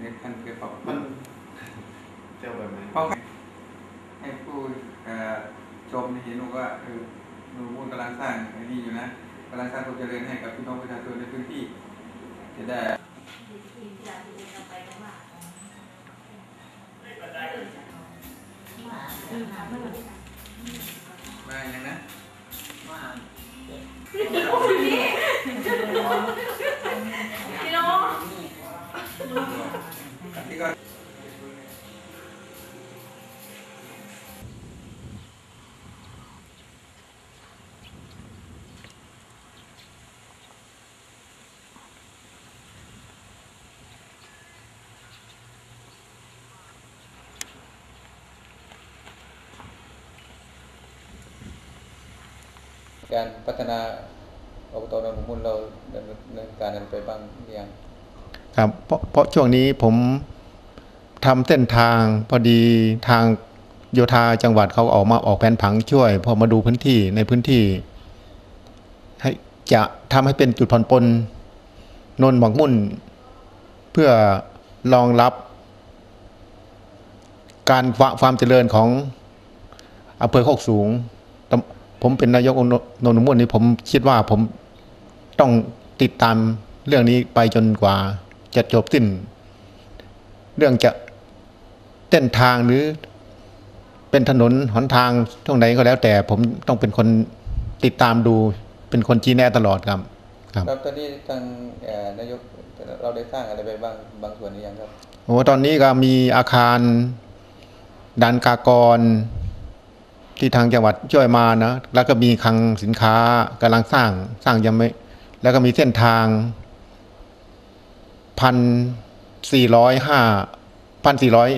ในพันท่ยวกับมันเจ้าแบบไหนเพราะให้ผู้ชมเห็นว่าเออหนูพูดกำลังสร้างไอ้นี่อยู่นะกำลังสร้างความเจริญให้กับพี่น้องประชาชนในพื้นที่ จะได้มาอย่างนะมา การพัฒนาอบตหนองมุนเราดำเนินการนั้นไปบ้างหรือยังครับเพราะเพราะช่วงนี้ผมทำเส้นทางพอดีทางโยธาจังหวัดเขาออกมาออกแผนผังช่วย พอมาดูพื้นที่ในพื้นที่ ให้จะทำให้เป็นจุดผ่อนปลนนนหมอกมุ่น เพื่อรองรับ การฟาความเจริญของอำเภอโคกสูง ผมเป็นนายกองค์นนท์หมอกมุ่นนี่ผมคิดว่าผมต้องติดตามเรื่องนี้ไปจนกว่าจะจบสิ้น เรื่องจะเส้นทางหรือเป็นถนนหนทางช่วงไหนก็แล้วแต่ผมต้องเป็นคนติดตามดูเป็นคนชี้แนะตลอดครับ ครับครับตอนนี้ทางเอ่อนายกเราได้สร้างอะไรไปบ้างบางส่วนหรือยังครับโอ้ตอนนี้ก็มีอาคารดันกากร ที่ทางจังหวัดช่วยมานะแล้วก็มีคลังสินค้ากำลังสร้างสร้างยังไม่ แล้วก็มีเส้นทางพันสี่ร้อยห้าพันสี่ร้อย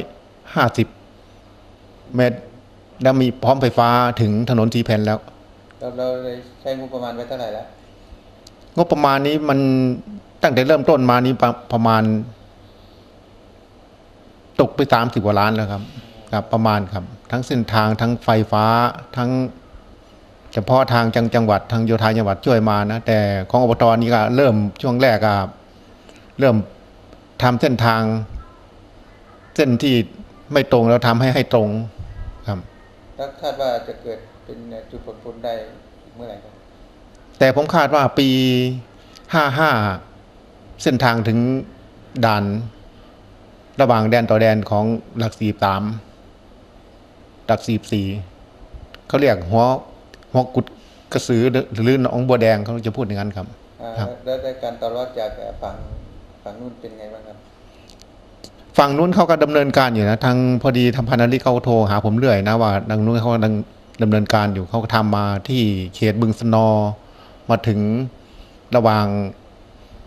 ห้าสิบเมตร แล้วมีพร้อมไฟฟ้าถึงถนนทีแผ่นแล้วเราเราได้ใช้งบประมาณไว้เท่าไหร่แล้วงบประมาณนี้มันตั้งแต่เริ่มต้นมานี้ประประมาณ ตกไปสามสิบกว่าล้านแล้วครับ ครับ ประมาณครับ ทั้งเส้นทางทั้งไฟฟ้าทั้งเฉพาะทางจังจังหวัดทางโยธาจังหวัดช่วยมานะแต่ของอบตนี้ก็เริ่มช่วงแรกก็เริ่มทำเส้นทาง เส้นที่ไม่ตรงแล้วทำให้ให้ตรงครับแล้วคาดว่าจะเกิดเป็นจุดผลผลได้เมื่อไหร่ครับแต่ผมคาดว่าปีห้าห้าเส้นทางถึงด่าน ระหว่างแดนต่อแดนของหลักสี่สาม หลักสี่สี่เขาเรียกหัวหัวกุดกระสือหรือหรือหนองบัวแดงเขาจะพูดอย่างนั้นครับอ่าครับแล้วได้การต่อรอดจากฝั่งฝั่งนู้นเป็นไงบ้างครับฝั่งนู้นเขาก็ดำเนินการอยู่นะทางพอดีทางพันธลิกเขาโทรหาผมเรื่อยนะว่าทางนู้นเขากำลังดำเนินการอยู่เขาก็ทำมาที่เขตบึงสนอ มาถึงระหว่าง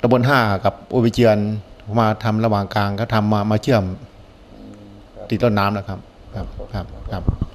ตำบลห้ากับโอวิเจียนมาทำระหว่างกลางก็ทำมามาเชื่อมอืมครับติดต้นน้ำนะครับ ครับครับครับ